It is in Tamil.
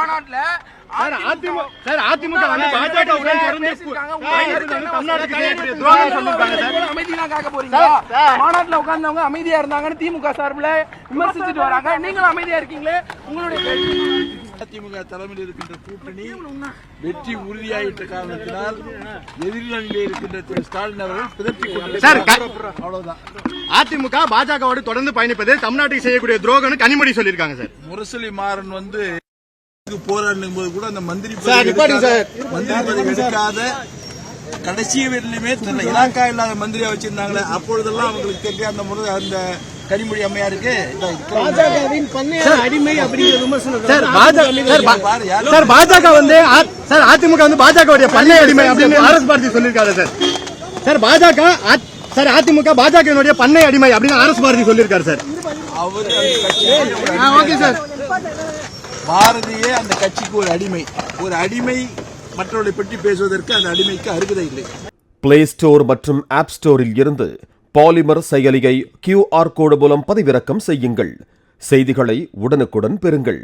மாநாட்டுல சார் அதிமுக தொடர்ந்து தமிழ்நாட்டுக்கு துரோகம் சார். அமைதியெல்லாம் காக்க? மாநாட்டுல உட்கார்ந்தவங்க அமைதியா இருந்தாங்கன்னு திமுக சார்பில் விமர்சிச்சுட்டு வராங்க. நீங்களும் அமைதியா இருக்கீங்களே? உங்களுடைய. அதிமுக தலைமையில் இருக்கின்ற கூட்டணி வெற்றி உறுதியாயிட்ட காரணத்தினால் எதிரில் இருக்கின்ற திரு ஸ்டாலின் அவர்கள் அவ்வளவுதான். அதிமுக பாஜகவோடு தொடர்ந்து பயணிப்பது தமிழ்நாட்டுக்கு செய்யக்கூடிய துரோகம்னு கனிமொழி சொல்லியிருக்காங்க சார். முரசொலி மாறன் வந்து போராடும் போது கூட அந்த மந்திரி மந்திரி பதவி எடுக்காத கடைசி வரையிலுமே தன்னை இலாக்கா இல்லாத மந்திரியா வச்சிருந்தாங்களே அப்பொழுதெல்லாம் அவங்களுக்கு தெரிய அந்த முறை அந்த கனிமொழி அம்மையாருக்கு அடிமை சார் பாஜக வந்து சார் அதிமுக வந்து பாஜகவுடைய பண்ணை அடிமை அப்படின்னு ஆர் எஸ் பாரதி சொல்லியிருக்காரு சார் சார் பாஜக சார் அதிமுக பாஜகவினுடைய பண்ணை அடிமை அப்படின்னு ஆர் எஸ் பாரதி சொல்லியிருக்காரு சார் ஓகே சார் பாரதியே அந்த கட்சிக்கு ஒரு அடிமை. ஒரு அடிமை மற்றவர்களை பற்றி பேசுவதற்கு அந்த அடிமைக்கு அருகதை இல்லை. பிளே ஸ்டோர் மற்றும் ஆப் ஸ்டோரில் இருந்து பாலிமர் செயலியை கியூஆர் கோடு மூலம் பதிவிறக்கம் செய்யுங்கள். செய்திகளை உடனுக்குடன் பெறுங்கள்.